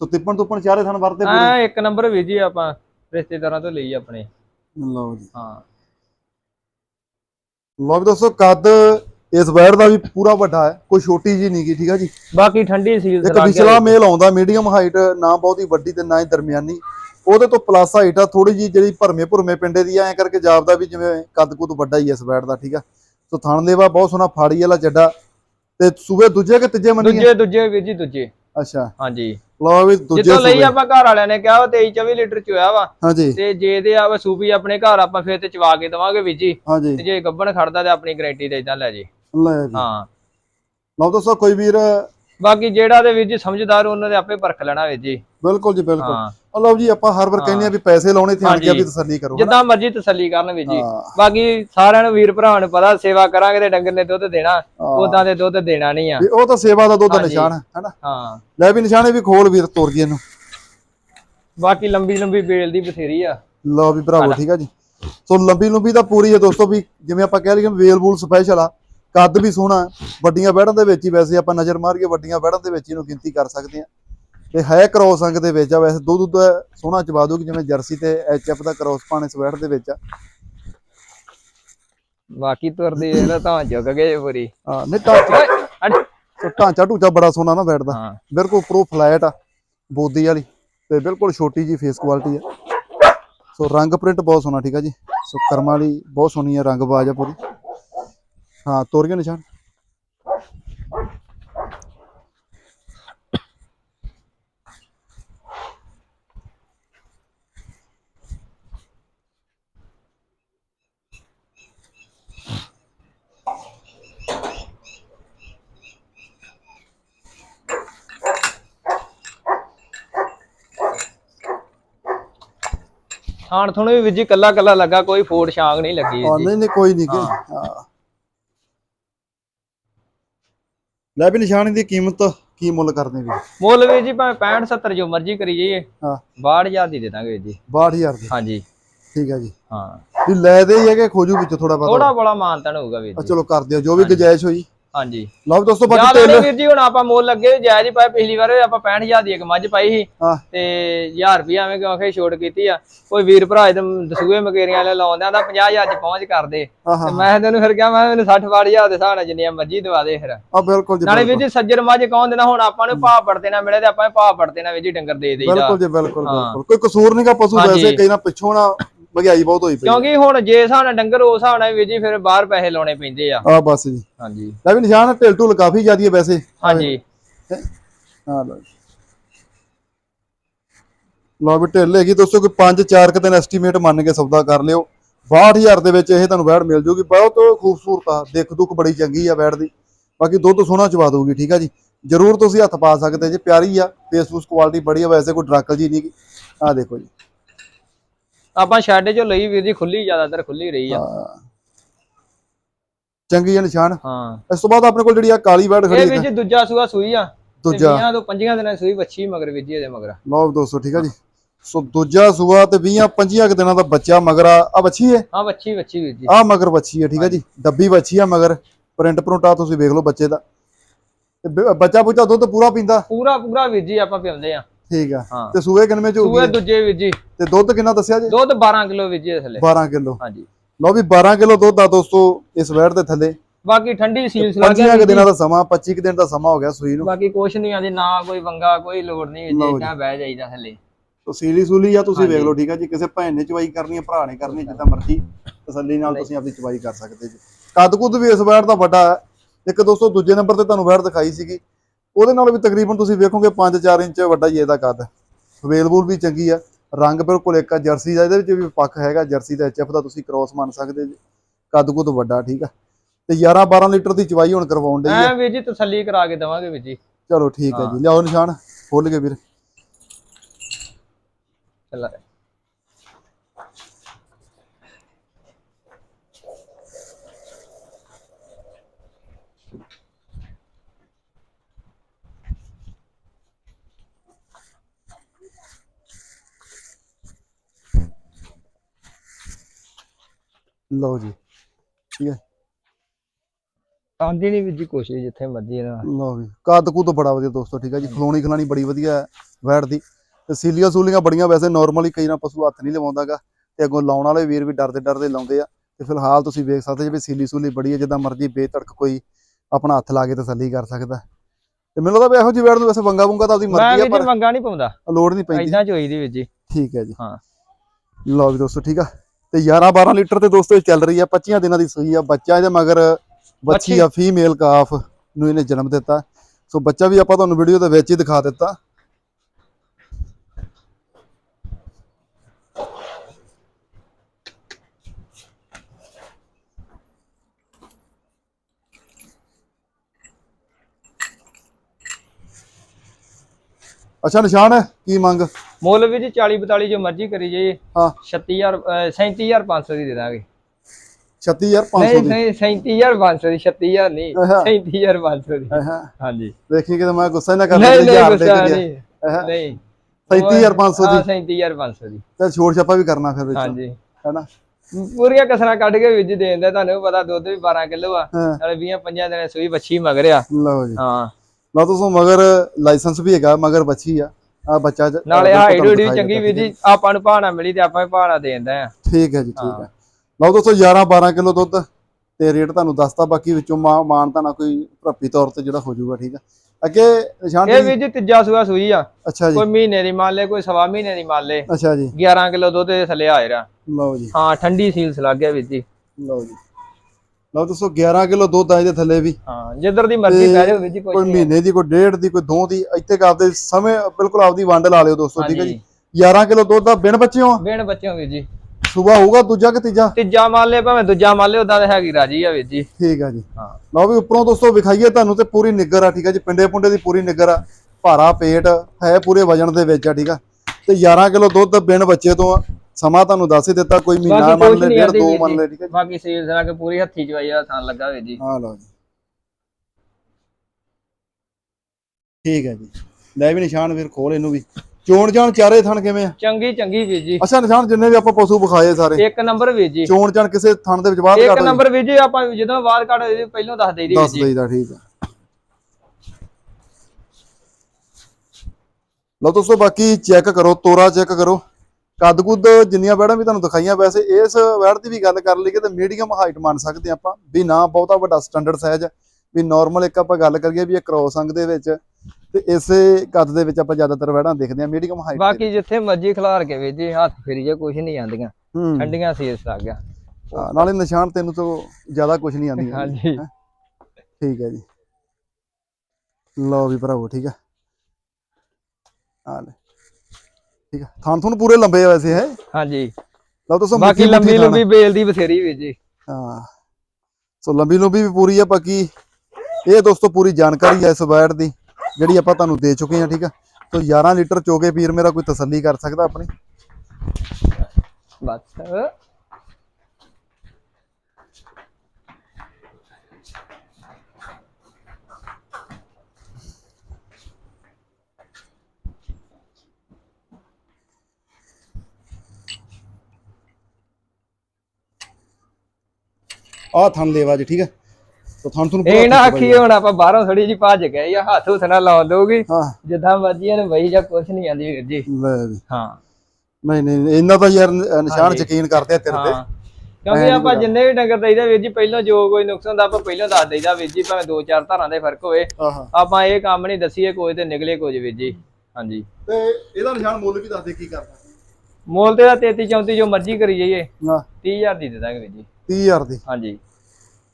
ਸੋ ਤਿੱਪਣ ਤੁੱਪਣ ਚਾਰੇ ਥਣ ਵਰਤੇ ਹਾਂ ਇੱਕ ਨੰਬਰ ਵੀਰ ਜੀ ਆਪਾਂ ਰਿਸ਼ਤੇਦਾਰਾਂ ਤੋਂ ਲਈ ਆਪਣੇ। ਲਓ ਜੀ। ਹਾਂ। ਲਓ ਵੀ ਦੋਸਤੋ ਕੱਦ ਇਸ ਬੈਡ ਦਾ ਵੀ ਪੂਰਾ ਵੱਡਾ ਹੈ ਕੋਈ ਛੋਟੀ ਜੀ ਨਹੀਂ ਗੀ ਠੀਕ ਆ ਜੀ। ਬਾਕੀ ਠੰਡੀ ਸੀਲਸ ਇੱਕ ਵਿਚਲਾ ਮੇਲ ਆਉਂਦਾ ਮੀਡੀਅਮ ਹਾਈਟ ਨਾ ਬਹੁਤੀ ਵੱਡੀ ਤੇ ਨਾ ਹੀ ਦਰਮਿਆਨੀ। ਉਹਦੇ ਤੋਂ ਪਲੱਸ ਹਾਈਟ ਆ ਥੋੜੀ ਜੀ ਜਿਹੜੀ ਭਰਮੇ ਭੁਰਮੇ ਪਿੰਡੇ ਦੀ ਐ ਕਰਕੇ ਜਾਪਦਾ ਵੀ ਜਿਵੇਂ ਕੱਦ ਕੁੱਦ ਵੱਡਾ ਹੀ ਐ ਇਸ ਬੈਡ ਦਾ ਠੀਕ ਆ? ਸੋ ਥਣ ਦੇਵਾ ਬਹੁਤ ਸੋਹਣਾ ਫਾੜੀ ਵਾਲਾ ਚੱਡਾ। ਤੇ ਸੂਬੇ ਦੂਜੇ ਕਿ ਤੀਜੇ ਮੰਨੀ ਦੂਜੇ ਦੂਜੇ ਵੀਰ ਜੀ ਦੂਜੇ। ਅੱਛਾ। ਹਾਂਜੀ। ਲਓ ਵੀ ਦੂਜੇ ਜਿੱਦੋਂ ਲਈ ਸੂਬੇ। ਆਪਾਂ ਘਰ ਵਾਲਿਆਂ ਨੇ ਕਿਹਾ ਉਹ 23 24 ਲੀਟਰ ਚੋਇਆ ਵਾ। ਹਾਂਜੀ। ਤੇ ਜੇ ਦੇ ਆ ਸੂਪੀ ਆਪਣੇ ਘਰ ਆਪਾਂ ਫੇਰ ਤੇ ਚਵਾ ਕੇ ਦਵਾਂਗੇ ਵੀਰ ਜੀ। ਹਾਂਜੀ। ਤੇ ਜੇ ਗੱਬਣ ਖੜਦਾ ਤੇ ਆਪਣੀ ਗਾਰੰਟੀ ਦੇ ਇਦਾਂ ਲੈ ਜੇ। ਲੈ ਜੀ। ਹਾਂ। ਲਓ ਦੋਸਤੋ ਕੋਈ ਵੀਰ ਬਾਕੀ ਜਿਹੜਾ ਦੇ ਵੀਰ ਜੀ ਸਮਝਦਾਰ ਉਹਨਾਂ ਦੇ ਆਪੇ ਪਰਖ ਲੈਣਾ ਵੀਰ ਜੀ। ਬਿਲਕੁਲ ਜੀ ਬਿਲਕੁਲ। ਹਾਂ। ਲਓ ਜੀ ਆਪਾਂ ਹਰ ਵਾਰ ਕਹਿੰਦੇ ਆ ਵੀ ਪੈਸੇ ਲਾਉਣੇ ਤੇ ਆਣ ਕੇ। ਵੀ ਤਸੱਲੀ ਕਰੋ? ਜਿੱਦਾਂ ਮਰਜ਼ੀ ਤਸੱਲੀ ਕਰਨ ਵੀਰ ਜੀ। ਬਾਕੀ ਸਾਰਿਆਂ ਨੂੰ ਵੀਰ ਭਰਾਵਾਂ ਨੂੰ ਪਤਾ ਸੇਵਾ ਕਰਾਂਗੇ ਤੇ ਡੰਗਰ ਨੇ ਦੁੱਧ ਦੇਣਾ। ਉਦਾਂ ਦੇ ਦੁੱਧ ਦੇਣਾ ਨਹੀਂ ਆ। ਉਹ ਤਾਂ ਸੇਵਾ ਦਾ ਦੁੱਧ। ਨਿਸ਼ਾਨ ਹੈ ਹੈਨਾ? ਹਾਂ। ਲੈ ਵੀ ਨਿਸ਼ਾਨੇ ਵੀ ਖੋਲ ਵੀਰ ਤੋਰ ਗਏ ਇਹਨੂੰ। ਬਾਕੀ ਲੰਬੀ ਲੰਬੀ ਬੇਲ ਦੀ ਬਥੇਰੀ ਆ। ਲਓ ਵੀ ਭਰਾਵੋ ਠੀਕ ਆ ਜੀ। ਸੋ ਲੰਬੀ ਲੰਬੀ ਤਾਂ ਪੂਰੀ ਹੈ ਦੋਸਤੋ ਵੀ ਜਿਵੇਂ ਆਪਾਂ ਕਹਿ ਲਈਏ ਵੇਲ ਬੂਲ ਸਪੈਸ਼ਲ ਆ ਕੱਦ ਵੀ ਸੋਹਣਾ। ਵੱਡੀਆਂ ਬੈੜਾਂ ਦੇ ਵਿੱਚ ਹੀ ਵੈਸੇ ਆਪਾਂ ਨਜ਼ਰ ਮਾਰੀਏ ਵੱਡੀਆਂ ਬੈੜਾਂ ਦੇ ਵਿੱਚ ਇਹਨੂੰ ਗਿਣਤੀ ਕਰ ਸਕਦੇ ਆ ਤੇ ਹੈ ਕ੍ਰੋਸ ਅੰਗ ਦੇ ਵਿੱਚ ਆ ਵੈਸੇ ਦੁੱਧ ਦੁੱਧ ਸੋਹਣਾ ਚਵਾ ਦੂਗੀ ਜਿਵੇਂ ਜਰਸੀ ਤੇ ਐਚਐਫ ਦਾ ਕ੍ਰੋਸ ਪਾਣੇ ਸਵੈਟ ਦੇ ਵਿੱਚ ਆ। ਬਾਕੀ ਤੁਰਦੀ ਇਹਦਾ ਤਾਂ ਝੁਕ ਗਏ ਪੂਰੀ। ਹਾਂ ਨਹੀਂ। ਸੋ ਢਾਂਚਾ ਢੂਚਾ ਬੜਾ ਸੋਹਣਾ ਨਾ ਬੈਠਦਾ ਹਾਂ। ਬਿਲਕੁਲ ਪ੍ਰੋ ਫਲੈਟ ਆ ਬੋਦੀ ਵਾਲੀ। ਤੇ ਬਿਲਕੁਲ ਛੋਟੀ ਜੀ ਫੇਸ ਕੁਆਲਿਟੀ ਆ। ਸੋ ਰੰਗ ਪ੍ਰਿੰਟ ਬਹੁਤ ਸੋਹਣਾ ਠੀਕ ਆ ਜੀ? ਸੋ ਕਰਮਾਂ ਵਾਲੀ ਬਹੁਤ ਸੋਹਣੀ ਆ ਰੰਗ ਬਾਜ ਆ ਪੂਰੀ। ਹਾਂ ਤੋਰੀਆਂ ਨਿਸ਼ਾਨ। ਥਾਣ ਥੁਣ ਵੀ ਵੀਰ ਜੀ ਕੱਲਾ ਕੱਲਾ ਲੱਗਾ ਕੋਈ ਫੋੜ ਛਾਂਗ ਨਹੀਂ ਲੱਗੀ ਜੀ। ਨਹੀਂ ਨਹੀਂ ਕੋਈ ਨਹੀਂ ਕਿ ਹਾਂ। ਲੈ ਵੀ ਨਿਸ਼ਾਨੀ ਦੀ ਕੀਮਤ ਕੀ ਮੁੱਲ ਕਰਦੇ ਵੀ? ਮੁੱਲ ਵੀਰ ਜੀ ਭਾਵੇਂ 65 70 ਜੋ ਮਰਜ਼ੀ ਕਰੀ ਜਾਈਏ। ਹਾਂ। 62000 ਦੀ ਦੇ ਦਾਂਗੇ ਜੀ। 62000 ਦੀ? ਹਾਂਜੀ। ਠੀਕ ਆ ਜੀ। ਹਾਂ। ਵੀ ਲੈ ਦੇ ਹੀ ਹੈਗੇ ਖੋਜੂ ਵਿੱਚ ਥੋੜਾ ਬਹੁਤਾ। ਥੋੜਾ ਬੜਾ ਮਾਨਤਨ ਹੋਊਗਾ ਵੀਰ ਜੀ। ਚਲੋ ਕਰ ਦਿਓ ਜੋ ਵੀ ਗੁਜਾਇਸ਼ ਹੋਈ। ਹਾਂਜੀ। ਲਓ ਦੋਸਤੋ ਬਾਕੀ ਢਿੱਲ ਵੀਰ ਜੀ ਹੁਣ ਆਪਾਂ ਮੁੱਲ ਲੱਗੇ ਜਾਇਜ਼ ਹੀ ਪਾਏ ਪਿਛਲੀ ਵਾਰ ਆਪਾਂ 65000 ਦੀ ਇੱਕ ਮੱਝ ਪਾਈ ਸੀ। ਤੇ 1000 ਰੁਪਏ ਐਵੇਂ ਕਿਉਂਕਿ ਛੋਟ ਕੀਤੀ ਆ। ਕੋਈ ਵੀਰ ਭਰਾ ਇਹਦੇ ਦਸੂਏ ਮਕੇਰੀਆਂ ਵਾਲੇ ਲਾਉਂਦੇ ਆ ਤਾਂ 50000 ਚ ਪਹੁੰਚ ਕਰਦੇ। ਤੇ ਮੈਂ ਤੈਨੂੰ ਫਿਰ ਕਿਹਾ ਮੈਂ ਮੈਨੂੰ 60 62000 ਦੇ ਹਿਸਾਬ ਨਾਲ ਜਿੰਨੀਆਂ ਮਰਜ਼ੀ ਦਵਾ ਦੇ ਫਿਰ। ਆ ਬਿਲਕੁਲ ਜੀ ਨਾਲੇ ਵੀਰ ਜੀ ਸੱਜਰ ਮੱਝ ਕੌਣ ਦੇਣਾ ਹੁਣ ਆਪਾਂ ਨੂੰ ਭਾਅ ਪੜਤੇ ਨਾ ਮਿਲੇ ਤੇ ਆਪਾਂ ਭਾਅ ਪੜਤੇ ਨਾ ਵੀਰ ਜੀ ਡੰਗਰ ਦੇ ਦੇਈਦਾ। ਬਿਲਕੁਲ ਜੀ ਬਿਲਕੁਲ ਕੋਈ ਕਸੂਰ ਨਹੀਂਗਾ ਪਸ਼ੂ। ਵੈਸੇ ਕਈ ਨਾ ਪਿੱਛੋਂ ਨਾ ਮਹਿੰਗਾਈ ਬਹੁਤ ਹੋਈ ਪਈ ਕਿਉਂਕਿ ਹੁਣ ਜੇ ਹਿਸਾਬ ਨਾਲ ਡੰਗਰ ਉਸ ਹਿਸਾਬ ਨਾਲ ਵੀਰ ਜੀ ਫਿਰ ਬਾਹਰ ਪੈਸੇ ਲਾਉਣੇ ਪੈਂਦੇ ਆ। ਆ ਬਸ ਜੀ। ਹਾਂਜੀ। ਲੈ ਵੀ ਨਿਸ਼ਾਨ ਢਿੱਲ ਢੁੱਲ ਕਾਫੀ ਜ਼ਿਆਦੀ ਹੈ ਵੈਸੇ। ਹਾਂਜੀ। ਹਾਂ? ਲਓ ਜੀ। ਲਓ ਵੀ ਢਿੱਲ ਹੈਗੀ। ਦੋਸਤੋ ਕੋਈ 5-4 ਕੁ ਦਿਨ ਐਸਟੀਮੇਟ ਮੰਨ ਕੇ ਸੌਦਾ ਕਰ ਲਿਓ। 62000 ਦੇ ਵਿੱਚ ਇਹ ਤੁਹਾਨੂੰ ਵੈੜ ਮਿਲ ਜੂਗੀ। ਬਹੁਤ ਖੂਬਸੂਰਤ ਆ। ਦੇਖ ਦੁੱਖ ਬੜੀ ਚੰਗੀ ਆ ਵੈੜ ਦੀ। ਬਾਕੀ ਦੁੱਧ ਸੋਹਣਾ ਚਵਾ ਦਊਗੀ ਠੀਕ ਆ ਜੀ? ਜਰੂਰ ਤੁਸੀਂ ਹੱਥ ਪਾ ਸਕਦੇ ਜੇ। ਪਿਆਰੀ ਆ। ਫੇਸਬੁੱਕ ਕੁਆਲਿਟੀ ਬੜੀ ਆ। ਵੈਸੇ ਕੋਈ ਡਰੱਕਲ ਜੀ ਨਹੀਂ ਆ ਦੇਖੋ ਜੀ। ਆਪਾਂ ਸ਼ੈਡ ਚੋਂ ਲਈ ਵੀਰ ਜੀ ਖੁੱਲੀ ਜ਼ਿਆਦਾਤਰ ਖੁੱਲੀ ਰਹੀ ਆ। ਚੰਗੀ ਆ ਨਿਸ਼ਾਨ। ਹਾਂ। ਇਸ ਤੋਂ ਬਾਅਦ ਆਪਣੇ ਕੋਲ ਜਿਹੜੀ ਆ ਕਾਲੀ ਇਹ ਖੜੀ ਵੀਰ ਹੈ। ਜੀ ਦੂਜਾ ਸੂਆ ਸੂਈ ਆ। ਦੂਜਾ। ਦੂਜਾ ਤੋਂ ਪੰਜੀਆਂ ਦਿਨਾਂ ਦੀ ਸੂਈ ਵੱਛੀ ਮਗਰ ਵੀਰ ਜੀ ਇਹਦੇ ਮਗਰ ਲਓ ਦੋਸਤੋ ਠੀਕ ਆ ਜੀ। ਸੋ ਦੂਜਾ ਸੂਆ ਤੇ 20 25 ਕੁ ਦਿਨਾਂ ਦਾ ਬੱਚਾ ਮਗਰ ਆ। ਆ ਬੱਚੀ ਹੈ? ਹਾਂ ਵੱਛੀ ਵੱਛੀ ਵੀਰ ਜੀ। ਆ ਮਗਰ ਬੱਚੀ ਹੈ ਠੀਕ ਹੈ ਜੀ। ਡੱਬੀ ਬੱਚੀ ਆ ਮਗਰ। ਪ੍ਰਿੰਟ ਪ੍ਰਿੰਟਾ ਤੁਸੀਂ ਵੇਖ ਲਓ ਬੱਚੇ ਦਾ। ਬੱਚਾ ਬੁੱਚਾ ਦੁੱਧ ਪੂਰਾ ਪੀਂਦਾ? ਪੂਰਾ ਪੂਰਾ ਵੀਰ ਜੀ ਆਪਾਂ ਪਿਆਉਂਦੇ ਆ। ਠੀਕ ਆ। ਹਾਂ। ਤੇ ਸੂਏ ਕਿੰਨੇ ਚ ਸੂਏ ਹੋਊਗੀ ਦੂਜੇ ਵੀਰ ਜੀ। ਤੇ ਦੁੱਧ ਕਿੰਨਾ ਦੱਸਿਆ ਜੀ? ਦੁੱਧ 12 ਕਿਲੋ ਵੀਰ ਜੀ ਥੱਲੇ 12 ਕਿਲੋ। ਹਾਂਜੀ। ਲਓ ਵੀ 12 ਕਿਲੋ ਦੁੱਧ ਆ ਦੋਸਤੋ ਇਸ ਵੈੜ ਦੇ ਥੱਲੇ। ਬਾਕੀ ਠੰਡੀ ਸੀਲ ਸਲਾ 25 ਕੁ ਦਿਨਾਂ ਦਾ ਸਮਾਂ 25 ਕੁ ਦਿਨ ਦਾ ਸਮਾਂ ਹੋ ਗਿਆ ਸੂਈ ਨੂੰ। ਬਾਕੀ ਕੁਛ ਨਹੀਂ ਆਦੀ ਨਾ ਕੋਈ ਵੰਗਾ ਕੋਈ ਲੋੜ ਨਹੀਂ ਲਓ ਜੀ। ਇੱਦਾਂ ਬਹਿ ਜਾਈਦਾ ਥੱਲੇ ਤੋ ਸੀਲੀ ਸੂਲੀ ਆ ਤੁਸੀਂ ਵੇਖ। ਲਓ ਠੀਕ ਆ ਜੀ। ਕਿਸੇ ਭੈਣ ਨੇ ਚਵਾਈ ਕਰਨੀ ਹੈ ਭਰਾ ਨੇ ਕਰਨੀ ਹੈ, ਜਿੱਦਾਂ ਮਰਜ਼ੀ ਤਸੱਲੀ ਨਾਲ ਤੁਸੀਂ ਆਪਣੀ ਚਵਾਈ ਕਰ ਸਕਦੇ ਜੀ। ਕੱਦ ਕੁੱਦ ਵੀ ਇਸ ਵੈੜ ਦਾ ਵੱਡਾ ਹੈ। ਇੱਕ ਦੋਸਤੋ ਦੂਜੇ ਨੰਬਰ ਤੇ ਤੁਹਾਨੂੰ ਵੈੜ ਦਿਖਾਈ ਸੀਗੀ। ਉਹਦੇ ਨਾਲ ਵੀ ਤਕਰੀਬਨ ਤੁਸੀਂ ਵੇਖੋਗੇ 5-4 ਇੰਚ ਵੱਡਾ ਹੀ ਇਹਦਾ ਕੱਦ। ਅਵੇਲੇਬਲ ਵੀ ਚੰਗੀ ਆ। ਰੰਗ ਬਿਲਕੁਲ ਇੱਕ ਆ ਜਰਸੀ ਦਾ ਇਹਦੇ ਵਿੱਚ ਵੀ ਪੱਖ ਹੈਗਾ ਜਰਸੀ ਦਾ ਐਚਐਫ ਦਾ ਤੁਸੀਂ ਕ੍ਰੋਸ ਮੰਨ ਸਕਦੇ ਜੀ। ਕੱਦ ਕੁੱਦ ਵੱਡਾ ਠੀਕ ਆ। ਤੇ 11-12 ਲੀਟਰ ਦੀ ਚਵਾਈ ਹੁਣ ਕਰਵਾਉਣ ਆ। ਐ ਵੀਰ ਜੀ ਤਸੱਲੀ ਕਰਾ ਕੇ ਦਵਾਂਗੇ ਵੀਰ ਜੀ। ਚਲੋ ਠੀਕ ਹੈ ਜੀ। ਲਿਆਓ ਨਿਸ਼ਾਨ ਖੋਲ ਕੇ ਵੀਰ। ਚੱਲ ਲਓ ਜੀ ਠੀਕ ਹੈ। ਆਂਦੀ ਨਹੀਂ ਜੀ ਕੋਸ਼ਿਸ਼ ਜਿੱਥੇ ਮਰਜ਼ੀ ਇਹਨਾਂ ਲਓ ਵੀ ਕੱਦ ਕੁੱਦ ਬੜਾ ਵਧੀਆ ਦੋਸਤੋ ਠੀਕ ਹੈ ਜੀ। ਖਲੋਣੀ ਖਲਾਣੀ ਬੜੀ ਵਧੀਆ ਹੈ ਵੈੜ ਦੀ। ਤੇ ਸੀਲੀਆਂ ਸੂਲੀਆਂ ਬੜੀਆਂ ਵੈਸੇ ਨਾਰਮਲੀ ਕਈ ਨਾ ਪਸ਼ੂ ਹੱਥ ਨਹੀਂ ਲਵਾਉਂਦਾਗਾ ਤੇ ਅੱਗੋਂ ਲਾਉਣ ਵਾਲੇ ਵੀਰ ਵੀ ਡਰਦੇ ਡਰਦੇ ਲਾਉਂਦੇ ਆ। ਤੇ ਫਿਲਹਾਲ ਤੁਸੀਂ ਵੇਖ ਸਕਦੇ ਜੀ ਵੀ ਸੀਲੀ ਸੂਲੀ ਬੜੀ ਹੈ ਜਿੱਦਾਂ ਮਰਜ਼ੀ ਬੇਤੜਕ ਕੋਈ ਆਪਣਾ ਹੱਥ ਲਾ ਕੇ ਤਸੱਲੀ ਕਰ ਸਕਦਾ। ਤੇ ਮੈਨੂੰ ਲੱਗਦਾ ਵੀ ਇਹੋ ਜਿਹੀ ਵੈੜ ਨੂੰ ਵੈਸੇ ਵੰਗਾ ਵੁੰਗਾ ਤਾਂ ਆਪਦੀ ਮਰਜ਼ੀ ਆ ਪਰ ਵੰਗਾ ਨਹੀਂ ਪਾਉਂਦਾ। ਲੋੜ ਨਹੀਂ ਪੈਂਦੀ। ਐਦਾਂ ਚੋਈ ਦੀ ਜੀ। ਠੀਕ ਹੈ ਜੀ। ਹਾਂ। ਲਓ ਵੀ ਦੋਸਤੋ ਠੀਕ ਆ। ਤੇ 11 12 ਲੀਟਰ ਤੇ ਦੋਸਤੋ ਇਹ ਚੱਲ ਰਹੀ ਆ 25 ਦਿਨਾਂ ਦੀ ਸੂਈ ਆ ਬੱਚਾ ਇਹਦੇ ਮਗਰ ਬੱਚੀ ਆ ਫੀਮੇਲ ਕਾਫ ਨੂੰ ਇਹਨੇ ਜਨਮ ਦਿੱਤਾ। ਸੋ ਬੱਚਾ ਵੀ ਆਪਾਂ ਤੁਹਾਨੂੰ ਵੀਡੀਓ ਦੇ ਵਿੱਚ ਹੀ ਦਿਖਾ ਦਿੱਤਾ। ਅੱਛਾ ਨਿਸ਼ਾਨ ਹੈ ਕੀ ਮੰਗ? ਮੁੱਲ ਵੀਰ ਜੀ 40 42 ਜੋ ਮਰਜ਼ੀ ਕਰੀ ਜਾਈਏ। ਹਾਂ। 36000 ਅਹ 37500 ਦੀ ਦੇ ਦਾਂਗੇ। 36500 ਨਹੀਂ ਦੀ। ਨਹੀਂ 37500 ਦੀ 36000 ਨਹੀਂ ਆਹਾ। 37500 ਦੀ। ਹਾਂਜੀ। ਵੇਖੀ ਕਿਤੇ ਮੈਂ ਗੁੱਸਾ ਨਾ ਕਰ ਨਹੀਂ ਲਈ ਨਹੀਂ ਹਜ਼ਾਰ ਗੁੱਸਾ ਦੇ ਨਹੀਂ। ਨਹੀਂ। 37500 ਹਾਂ ਦੀ 37500 ਦੀ। ਤੇ ਛੋੜ ਛਾਪਾ ਵੀ ਕਰਨਾ ਫਿਰ ਵਿੱਚ। ਹਾਂਜੀ। ਹੈਨਾ? ਪੂਰੀਆਂ ਕਸਰਾਂ ਕੱਢ ਕੇ ਵਿੱਚ ਦੇ ਦਿੰਦਾ ਤੁਹਾਨੂੰ ਪਤਾ ਦੁੱਧ ਵੀ 12 ਕਿਲੋ ਆ। ਨਾਲੇ 20 ਪੰਜਾਂ ਦਿਨਾਂ ਸੂਈ ਵੱਛੀ ਮਗਰ ਆ। ਲਓ ਜੀ। ਹਾਂ। ਲਓ ਦੋਸਤੋ ਮਗਰ ਲਾਇਸੈਂਸ ਵੀ ਹੈਗਾ ਮਗਰ ਬੱਚੀ ਆ। ਆ ਬੱਚਾ ਨਾਲੇ ਬਿਲਕੁਲ ਹਾਈਟ ਤੁਹਾਨੂੰ ਵੀ ਦਿਖਾਈ ਚੰਗੀ ਵੀਰ ਜੀ ਆਪਾਂ ਨੂੰ ਭਾਣਾ ਮਿਲੀ ਤੇ ਆਪਾਂ ਵੀ ਭਾਣਾ ਦੇ ਦਿੰਦੇ ਆ। ਠੀਕ ਹੈ ਜੀ ਠੀਕ ਹਾਂ। ਲਓ ਦੋਸਤੋ 11 12 ਕਿਲੋ ਦੁੱਧ ਤੇ ਰੇਟ ਤੁਹਾਨੂੰ ਦੱਸਤਾ ਬਾਕੀ ਵਿੱਚੋਂ ਮਾ- ਮਾਨ ਤਾਂ ਨਾ ਕੋਈ ਭਰਪੀ ਤੌਰ ਤੇ ਜਿਹੜਾ ਹੋ ਜਾਊਗਾ ਠੀਕ ਹੈ। ਅੱਗੇ ਨਿਸ਼ਾਨ ਇਹ ਵੀਰ ਜੀ ਤੀਜਾ ਸੂਆ ਸੂਈ ਆ। ਅੱਛਾ ਜੀ। ਕੋਈ ਮਹੀਨੇ ਦੀ ਮੰਨ ਲੈ ਕੋਈ ਸਵਾ ਮਹੀਨੇ ਦੀ ਮੰਨ ਲੈ। ਅੱਛਾ ਜੀ। 11 ਕਿਲੋ ਦੁੱਧ ਦੇ ਥੱਲੇ ਆ ਰਿਹਾ। ਲਓ ਜੀ। ਹਾਂ ਠੰਡੀ ਸੀਲਸ ਲੱਗ ਗਿਆ ਵੀਰ ਜੀ। ਲਓ ਜੀ। ਲਓ ਦੋਸਤੋ 11 ਕਿਲੋ ਦੁੱਧ ਆ ਇਹਦੇ ਥੱਲੇ ਵੀ। ਹਾਂ ਜਿੱਧਰ ਦੀ ਮਰਜ਼ੀ ਪੈ ਜਾਓ ਵੀਰ ਜੀ ਕੋਈ ਕੋਈ ਮਹੀਨੇ ਦੀ ਕੋਈ ਡੇਢ ਦੀ ਕੋਈ ਦੋ ਦੀ ਇੱਥੇ ਕਿ ਆਪਦੇ ਸਮੇਂ ਬਿਲਕੁਲ ਆਪਦੀ ਵੰਡ ਲਾ ਲਿਓ ਦੋਸਤੋ ਠੀਕ ਹੈ ਜੀ। ਹਾਂਜੀ 11 ਕਿਲੋ ਦੁੱਧ ਦਾ ਬਿਨ ਬੱਚਿਓ? ਬੇਣ ਬੱਚਿਓ ਵੀਰ ਜੀ। ਸਵੇਰ ਹੋਊਗਾ ਦੂਜਾ ਕਿ ਤੀਜਾ? ਤੀਜਾ ਮੰਨ ਲੈ ਭਾਵੇਂ ਦੂਜਾ ਮੰਨ ਲੈ ਉਦਾਂ ਤਾਂ ਹੈਗੀ ਰਾਜੀ ਆ ਵੀਰ ਜੀ। ਠੀਕ ਆ ਜੀ। ਹਾਂ। ਲਓ ਵੀ ਉੱਪਰੋਂ ਦੋਸਤੋ ਵਿਖਾਈਏ ਤੁਹਾਨੂੰ ਤੇ ਪੂਰੀ ਨਿੱਗਰ ਆ ਠੀਕ ਆ ਜੀ। ਪਿੰਡੇ ਪੁੰਡੇ ਦੀ ਪੂਰੀ ਨਿੱਗਰ ਆ। ਭਾਰਾ ਪੇਟ ਹੈ ਪੂਰੇ ਵਜਨ ਦੇ ਵਿੱਚ ਆ ਠੀਕ ਆ। ਤੇ 11 ਕਿਲੋ ਦੁੱਧ ਬਿਨ ਬੱਚੇ ਤੋਂ ਆ। ਸਮਾਂ ਤੁਹਾਨੂੰ ਦੱਸ ਹੀ ਦਿੱਤਾ ਕੋਈ ਮਹੀਨਾ ਬਾਕੀ ਮੰਨ ਕੁਛ ਲੈ ਨਹੀਂ ਡੇਢ ਆਂਦੀ ਦੋ ਮੰਨ ਲੈ ਠੀਕ ਆ ਜੀ। ਬਾਕੀ ਸੀਲਸ ਲਾ ਕੇ ਪੂਰੀ ਹੱਥੀ ਚਵਾਈ ਆ ਥਾਂ ਲੱਗਾ ਵੀਰ ਜੀ। ਹਾਂ ਲਓ ਜੀ। ਠੀਕ ਹੈ ਜੀ। ਲੈ ਵੀ ਨਿਸ਼ਾਨ ਫਿਰ ਖੋਲ ਇਹਨੂੰ ਵੀ। ਚੋਣ ਜਾਣ ਚਾਰੇ ਥਣ ਕਿਵੇਂ ਆ? ਚੰਗੀ ਚੰਗੀ ਵੀਰ ਜੀ। ਅੱਛਾ ਨਿਸ਼ਾਨ ਜਿੰਨੇ ਵੀ ਆਪਾਂ ਪਸ਼ੂ ਵਿਖਾਏ ਸਾਰੇ। ਇੱਕ ਨੰਬਰ ਵੀਰ ਜੀ। ਚੋਣ ਜਾਣ ਕਿਸੇ ਥਣ ਦੇ ਵਿੱਚ ਬਾਅਦ ਇੱਕ ਕੱਢ ਨੰਬਰ ਵੀਰ ਜੀ ਆਪਾਂ ਜਦੋਂ ਬਾਅਦ ਕੱਢ ਪਹਿਲਾਂ ਦੱਸ ਦੇਈਦੀ ਵੀਰ ਦੱਸ ਜੀ। ਦਈਦਾ ਠੀਕ ਆ ਲਓ ਦੋਸਤੋ ਬਾਕੀ ਚੈੱਕ ਕਰੋ ਤੋਰਾ ਚੈੱਕ ਕਰੋ। ਕੱਦ ਕੁੱਦ ਜਿੰਨੀਆਂ ਵੈੜਾਂ ਵੀ ਤੁਹਾਨੂੰ ਦਿਖਾਈਆਂ ਵੈਸੇ ਇਸ ਵੈੜ ਦੀ ਵੀ ਗੱਲ ਕਰ ਲਈਏ ਤੇ ਮੀਡੀਅਮ ਹਾਈਟ ਮੰਨ ਸਕਦੇ ਆਪਾਂ ਵੀ ਨਾ ਬਹੁਤਾ ਵੱਡਾ ਸਟੈਂਡਰਡ ਸਾਈਜ਼ ਵੀ ਨਾਰਮਲ ਇੱਕ ਆਪਾਂ ਗੱਲ ਕਰੀਏ ਵੀ ਇਹ ਕ੍ਰੋਸ ਅੰਗ ਦੇ ਵਿੱਚ ਤੇ ਇਸੇ ਕੱਦ ਦੇ ਵਿੱਚ ਆਪਾਂ ਜ਼ਿਆਦਾਤਰ ਵੈੜਾਂ ਦੇਖਦੇ ਆ ਮੀਡੀਅਮ ਹਾਈਟ ਬਾਕੀ ਜਿੱਥੇ ਮਰਜ਼ੀ ਖਿਲਾਰ ਕੇ ਵੀਰ ਜੀ ਹੱਥ ਫੇਰੀ ਜੇ ਕੁਝ ਨਹੀਂ ਜਾਂਦੀਆਂ ਹੂੰ। ਠੰਡੀਆਂ ਸੀਸ ਲੱਗ ਗਿਆ ਹਾਂ, ਨਾਲੇ ਨਿਸ਼ਾਨ ਤੈਨੂੰ ਤੋਂ ਜ਼ਿਆਦਾ ਕੁਝ ਨਹੀਂ ਆਉਂਦੀ ਹਾਂਜੀ। ਠੀਕ ਹੈ ਜੀ। ਲਓ ਵੀ ਭਰਾਵੋ ਠੀਕ ਹੈ। ਆ ਲੈ। ਠੀਕ ਹੈ ਥਾਂ ਤੁਹਾਨੂੰ ਪੂਰੇ ਲੰਬੇ ਆ ਵੈਸੇ ਹੈ। ਹਾਂਜੀ। ਲਓ ਦੋਸਤੋ ਬਾਕੀ ਲੰਬੀ ਥਾਣ। ਲੰਬੀ ਬੇਲ ਦੀ ਬਥੇਰੀ ਵੀਰ ਜੀ। ਹਾਂ। ਸੋ ਲੰਬੀ ਲੰਬੀ ਵੀ ਪੂਰੀ ਆ ਬਾਕੀ ਇਹ ਦੋਸਤੋ ਪੂਰੀ ਜਾਣਕਾਰੀ ਹੈ ਇਸ ਵੈਟ ਦੀ ਜਿਹੜੀ ਆਪਾਂ ਤੁਹਾਨੂੰ ਦੇ ਚੁੱਕੇ ਹਾਂ ਠੀਕ ਆ। ਸੋ 11 ਲੀਟਰ ਚੋਗੇ ਵੀਰ ਮੇਰਾ ਕੋਈ ਤਸੱਲੀ ਕਰ ਸਕਦਾ ਆਪਣੀ? ਬਸ। ਆਹ ਥਣ ਲੇਵਾ ਜੀ ਠੀਕ ਹੈ? ਸੋ ਥਣ ਤੁਹਾਨੂੰ ਇਹ ਨਾ ਆਖੀ ਹੁਣ ਆਪਾਂ ਬਾਹਰੋਂ ਥੋੜੀ ਜੀ ਭੱਜ ਗਏ ਜਾਂ ਹੱਥ ਹੁੱਥ ਨਾਲ ਲਾਉਣ ਦੋਗੀ ਜਿੱਦਾਂ ਮਰਜ਼ੀ ਇਹਨੂੰ ਵਹੀ ਜਾਂ ਕੁਝ ਨਹੀਂ ਆਂਦੀ ਵੀਰ ਜੀ। ਹਾਂ। ਨਹੀਂ ਨਹੀਂ ਇਹਨਾਂ ਤਾਂ ਯਾਰ ਨ- ਨਿਸ਼ਾਨ। ਯਕੀਨ ਕਰਦੇ ਆ ਤੇਰੇ ਤੇ। ਕਿਉਂਕਿ ਆਪਾਂ ਜਿੰਨੇ ਵੀ ਡੰਗਰ ਦਈਦਾ ਵੀਰ ਜੀ ਪਹਿਲਾਂ ਜੋ ਕੋਈ ਨੁਕਸ ਹੁੰਦਾ ਆਪਾਂ ਪਹਿਲਾਂ ਦੱਸ ਦਈਦਾ ਵੀਰ ਜੀ ਭਾਵੇਂ ਦੋ ਚਾਰ ਧਾਰਾਂ ਦੇ ਫ਼ਰਕ ਹੋਵੇ। ਆਪਾਂ ਇਹ ਕੰਮ ਨਹੀਂ ਦਸੀਏ ਕੋਈ ਤੇ ਨਿਕਲੇ ਕੁਝ ਵੀਰ ਜੀ। ਹਾਂਜੀ। ਤੇ ਇਹਦਾ ਨਿਸ਼ਾਨ ਮੁੱਲ ਵੀ ਦੱਸ ਦੇ ਕੀ ਕਰਦਾ ਮੋਲ ਤੇ ਦਾ 33 34 ਜੋ ਮਰਜ਼ੀ ਕਰੀ ਜਾਈਏ। ਹਾਂ। 30000 ਦੀ ਦੇ ਦਾਂਗੇ ਵੀਰ ਜੀ। 30000 ਦੀ। ਹਾਂਜੀ।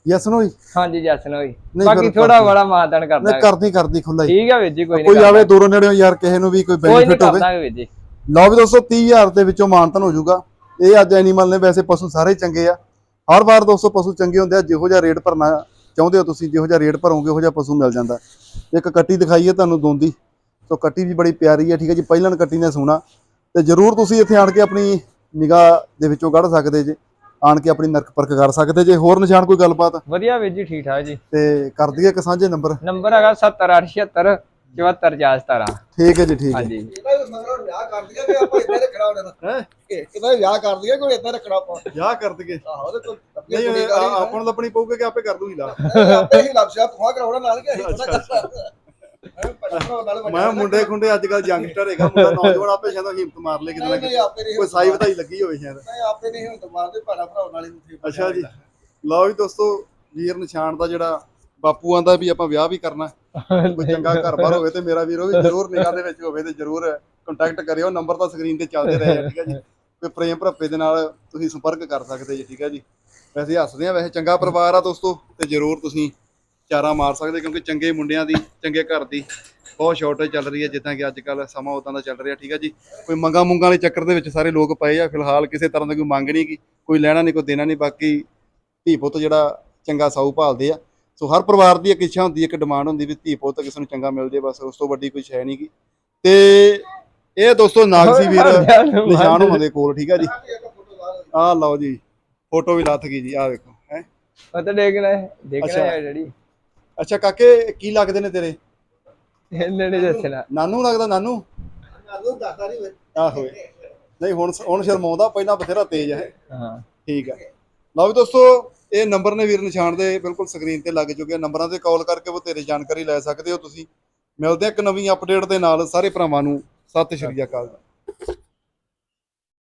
ਯੈਸ ਨੋ ਹਾਂਜੀ ਜੈਸਨ ਹੋਈ ਨਹੀਂ ਬਾਕੀ ਫਿਰ ਥੋੜਾ ਬੜਾ ਮਾਨਦਾਨ ਕਰ ਨਹੀਂ ਦਾਂਗੇ ਕਰਦੀ ਕਰਦੀ ਖੁੱਲਾ ਹੀ ਠੀਕ ਆ ਵੀਰ ਜੀ ਕੋਈ ਕੋਈ ਨਹੀਂ ਆਵੇ ਦੂਰੋਂ ਨੇੜਿਓਂ ਯਾਰ ਕਿਸੇ ਨੂੰ ਵੀ ਕੋਈ ਕੋਈ ਨਹੀਂ ਬੈਨੀਫਿਟ ਕਰ ਹੋਵੇ। ਦਾਂਗੇ ਵੀਰ ਜੀ। ਲਓ ਵੀ ਦੋਸਤੋ 30000 ਦੇ ਵਿੱਚੋਂ ਮਾਨਤਨ ਹੋ ਜਾਊਗਾ। ਇਹ ਅੱਜ ਐਨੀਮਲ ਨੇ ਵੈਸੇ ਪਸ਼ੂ ਸਾਰੇ ਹੀ ਚੰਗੇ ਆ। ਹਰ ਵਾਰ ਦੋਸਤੋ ਪਸ਼ੂ ਚੰਗੇ ਹੁੰਦੇ ਆ। ਜਿਹੋ ਜਿਹਾ ਰੇਟ ਭਰਨਾ ਚਾਹੁੰਦੇ ਹੋ ਤੁਸੀਂ ਜਿਹੋ ਜਿਹਾ ਰੇਟ ਭਰੋਗੇ ਉਹੋ ਜਿਹਾ ਪਸ਼ੂ ਮਿਲ ਜਾਂਦਾ। ਇੱਕ ਕੱਟੀ ਦਿਖਾਈ ਹੈ ਤੁਹਾਨੂੰ ਦੋਂਦੀ। ਸੋ ਕੱਟੀ ਵੀ ਬੜੀ ਪਿਆਰੀ ਹੈ ਠੀਕ ਹੈ ਜੀ। ਪਹਿਲਾਂ ਕੱਟੀ ਨੇ ਸੋਣਾ ਤੇ ਜਰੂਰ ਤੁਸੀਂ ਇੱਥੇ ਆਣ ਕੇ ਆਪਣੀ ਨਿਗਾਹ ਦੇ ਵਿੱਚੋਂ ਕੱਢ ਸਕਦੇ ਜੇ। ਆਣ ਕੇ ਆਪਣੀ ਨਰਕ ਪਰਖ ਕਰ ਸਕਦੇ ਜੇ ਹੋਰ ਨਿਸ਼ਾਨ ਕੋਈ ਗੱਲਬਾਤ? ਵਧੀਆ ਵੀਰ ਜੀ ਠੀਕ ਠਾਕ ਜੀ। ਤੇ ਕਰ ਦਈਏ ਇੱਕ ਸਾਂਝੇ ਨੰਬਰ? ਨੰਬਰ ਹੈਗਾ 70876 7417 ਠੀਕ ਹੈ ਜੀ ਠੀਕ ਹੈ। ਹਾਂਜੀ। ਇਹਦਾ ਵੀ ਮਗਰੋਂ ਵਿਆਹ ਕਰ ਦਈਏ ਕਿ ਆਪਾਂ ਇੱਥੇ ਰੱਖਣਾ ਉਹਨਾਂ ਦਾ? ਹੈ? ਇਹਦਾ ਵਿਆਹ ਕਰ ਦਈਏ ਕੋਈ ਇੱਥੇ ਰੱਖਣਾ ਆਪਾਂ? ਯਾ ਕਰ ਦਈਏ। ਆਹੋ ਤੇ ਕੋਈ ਨਹੀਂ ਆਪਾਂ ਨੂੰ ਲੱਭਣੀ ਪਊਗੀ ਕਿ ਆਪੇ ਕਰ ਦੂਗੀ ਲਾ। ਆਪੇ ਹੀ ਲੱਭਿਆ ਤੁਹਾ ਕਰਾਉਣਾ ਨਾਲ ਕਿ ਮੈਂ ਮੁੰਡੇ ਖੁੰਡੇ ਅੱਜ ਕੱਲ ਯੰਗਸਟਰ ਹੈਗਾ ਮੁੰਡਾ ਨੌਜਵਾਨ ਆਪੇ ਸ਼ਾਇਦ ਹਿੰਮਤ ਮਾਰ ਲੇ ਕਿਤੇ ਨਾ ਕਿਤੇ। ਕੋਈ ਸਾਈ ਵਧਾਈ ਲੱਗੀ ਹੋਵੇ ਸ਼ਾਇਦ। ਨਹੀਂ ਆਪੇ ਨਹੀਂ ਹੁਣ ਮਾਰਦੇ ਭਾੜਾ ਨਾਲ ਹੀ ਉੱਥੇ ਅੱਛਾ ਜੀ। ਲਓ ਵੀ ਦੋਸਤੋ ਵੀਰ ਨਿਸ਼ਾਨ ਦਾ ਜਿਹੜਾ ਬਾਪੂ ਆਂਦਾ ਵੀ ਆਪਾਂ ਵਿਆਹ ਵੀ ਕਰਨਾ ਕੋਈ ਚੰਗਾ ਘਰ-ਬਾਰ ਹੋਵੇ ਤੇ ਮੇਰਾ ਵੀਰ ਉਹ ਵੀ ਜ਼ਰੂਰ ਨਿਗਾਹ ਦੇ ਵਿੱਚ ਹੋਵੇ ਤੇ ਜ਼ਰੂਰ ਕੰਟੈਕਟ ਕਰਿਓ। ਨੰਬਰ ਤਾਂ ਸਕਰੀਨ ਤੇ ਚੱਲਦੇ ਰਹੇ ਠੀਕ ਹੈ ਜੀ। ਕੋਈ ਪ੍ਰੇਮ ਭਰਪੇ ਦੇ ਨਾਲ ਤੁਸੀਂ ਸੰਪਰਕ ਕਰ ਸਕਦੇ ਜੀ ਠੀਕ ਹੈ ਜੀ। ਵੈਸੇ ਹੱਸਦੇ ਆ ਵੈਸੇ ਚੰਗਾ ਪਰਿਵਾਰ ਆ ਦੋਸਤੋ ਤੇ ਜ਼ਰੂਰ ਤੁਸੀਂ ਚਾਰਾ ਮਾਰ ਸਕਦੇ ਕਿਉਂਕਿ ਚੰਗੇ ਮੁੰਡਿਆਂ ਦੀ ਚੰਗੇ ਘਰ ਦੀ ਬਹੁਤ ਸ਼ਾਰਟੇਜ ਚੱਲ ਰਹੀ ਹੈ ਜਿੱਦਾਂ ਕਿ ਅੱਜ ਕੱਲ ਸਮਾਂ ਉਦਾਂ ਦਾ ਚੱਲ ਰਿਹਾ ਠੀਕ ਹੈ ਜੀ। ਕੋਈ ਮੰਗਾ ਮੁੰਗਾ ਵਾਲੇ ਚੱਕਰ ਦੇ ਵਿੱਚ ਸਾਰੇ ਲੋਕ ਪਏ ਆ ਫਿਲਹਾਲ ਕਿਸੇ ਤਰ੍ਹਾਂ ਦੀ ਕੋਈ ਮੰਗ ਨਹੀਂ ਗੀ ਕੋਈ ਲੈਣਾ ਨਹੀਂ ਕੋਈ ਦੇਣਾ ਨਹੀਂ ਬਾਕੀ ਧੀ ਪੁੱਤ ਜਿਹੜਾ ਚੰਗਾ ਸਾਊ ਭਾਲਦੇ ਆ। ਸੋ ਹਰ ਪਰਿਵਾਰ ਦੀ ਇੱਕ ਇੱਛਾ ਹੁੰਦੀ ਹੈ ਇੱਕ ਡਿਮਾਂਡ ਹੁੰਦੀ ਵੀ ਧੀ ਪੁੱਤ ਕਿਸੇ ਨੂੰ ਚੰਗਾ ਮਿਲ ਜੇ ਬਸ ਉਸ ਤੋਂ ਵੱਡੀ ਕੋਈ ਸ਼ੈ ਨਹੀਂ ਗੀ ਤੇ ਇਹ ਦੋਸਤੋ ਨਾਗਸੀ <laughs> ਵੀਰ ਨਿਸ਼ਾਨ ਹੋਣ ਦੇ ਕੋਲ ਠੀਕ ਹੈ ਜੀ। ਆਹ ਲਓ ਜੀ ਫੋਟੋ ਵੀ ਲੱਥ ਗਈ ਜੀ ਆਹ ਵੇਖੋ ਹੈ। ਉਹ ਤਾਂ ਦੇਖਣਾ ਹੈ ਦੇਖਣਾ। ਹੈ ਜਿਹੜੀ ਅੱਛਾ ਕਾਕੇ ਕੀ ਲੱਗਦੇ ਨੇ ਤੇਰੇ? ਇਹਨੇ ਨਹੀਂ ਦੱਸਣਾ ਨਾਨੂ ਲੱਗਦਾ ਨਾਨੂ? ਨਾਨੂੰ ਦੱਸਦਾ ਨਹੀਂ ਆਹੋ। ਨਹੀਂ ਹੁਣ ਹੁਣ ਸ਼ਰਮਾਉਂਦਾ ਪਹਿਲਾਂ ਬਥੇਰਾ ਤੇਜ਼ ਹੈ। ਹਾਂ। ਠੀਕ ਹੈ। ਲਓ ਵੀ ਦੋਸਤੋ ਇਹ ਨੰਬਰ ਨੇ ਵੀਰ ਨਿਸ਼ਾਨ ਦੇ ਬਿਲਕੁਲ ਸਕਰੀਨ ਤੇ ਲੱਗ ਚੁੱਕੇ ਆ। ਨੰਬਰਾਂ ਤੇ ਕਾਲ ਕਰਕੇ ਉਹ ਤੇਰੇ ਜਾਣਕਾਰੀ ਲੈ ਸਕਦੇ ਹੋ ਤੁਸੀਂ। ਮਿਲਦੇ ਆ ਇੱਕ ਨਵੀਂ ਅਪਡੇਟ ਦੇ ਨਾਲ। ਸਾਰੇ ਭਰਾਵਾਂ ਨੂੰ ਸਤਿ ਸ਼੍ਰੀ ਅਕਾਲ।